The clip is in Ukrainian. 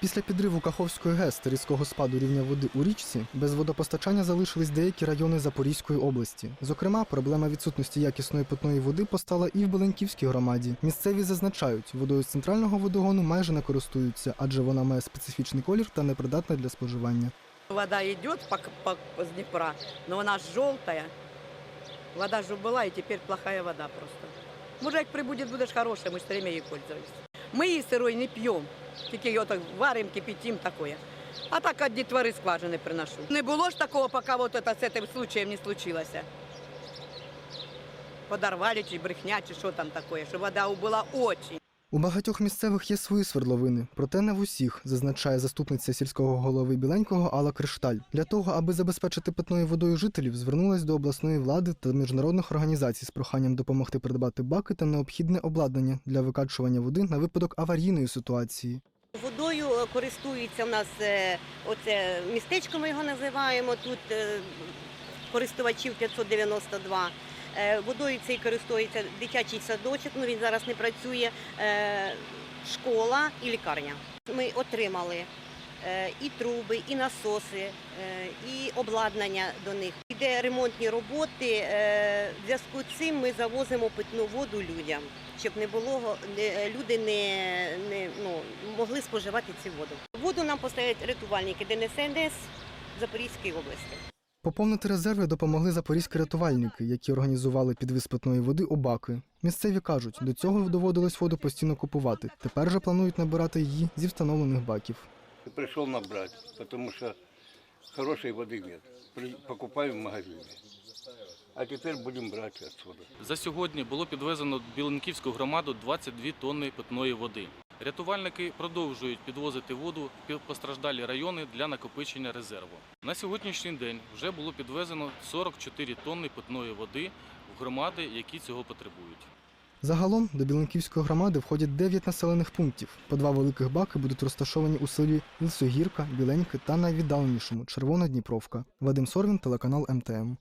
Після підриву Каховської ГЕС та різкого спаду рівня води у річці без водопостачання залишились деякі райони Запорізької області. Зокрема, проблема відсутності якісної питної води постала і в Беленківській громаді. Місцеві зазначають, водою з центрального водогону майже не користуються, адже вона має специфічний колір та непридатна для споживання. Вода идет по, по, по с Днепра, но она желтая. Вода же была, и теперь плохая вода просто. Может, як прибудет, будешь хорошая, мы все время ей пользовались. Мы її сырой не пьем, тільки його так варим, кипятим такое. А так от дітвори скважини приношу. Не було ж такого, поки это з цим случаєм не случилося. Подорвали, чи брехня, чи що там таке, що вода була очень. У багатьох місцевих є свої свердловини, проте не в усіх, зазначає заступниця сільського голови Біленького Алла Кришталь. Для того, аби забезпечити питною водою жителів, звернулась до обласної влади та міжнародних організацій з проханням допомогти придбати баки та необхідне обладнання для викачування води на випадок аварійної ситуації. Водою користується в нас е, оце містечко, ми його називаємо. Тут е, користувачів 592. Е, Водою цей користується дитячий садочок, ну він зараз не працює, е, школа і лікарня. Ми отримали і труби, і насоси, і обладнання до них. Йде ремонтні роботи. е, В зв'язку з цим ми завозимо питну воду людям, щоб не було люди не, не ну, могли споживати цю воду. Воду нам поставлять рятувальники ДНСНС Запорізької області. Поповнити резерви допомогли запорізькі рятувальники, які організували підвіз питної води у баки. Місцеві кажуть, до цього доводилось воду постійно купувати. Тепер же планують набирати її зі встановлених баків. И пришел набрать, потому что хорошей воды нет. Покупаем в магазине. А теперь будем брать отсюда. За сьогодні було підвезено в Біленківську громаду 22 тонни питної води. Рятувальники продовжують підвозити воду в постраждалі райони для накопичення резерву. На сьогоднішній день вже було підвезено 44 тонни питної води в громади, які цього потребують. Загалом до Біленківської громади входять 9 населених пунктів. По два великих баки будуть розташовані у селі Лисогірка, Біленьки та найвіддаленішому Червона Дніпровка. Вадим Сорвін, телеканал МТМ.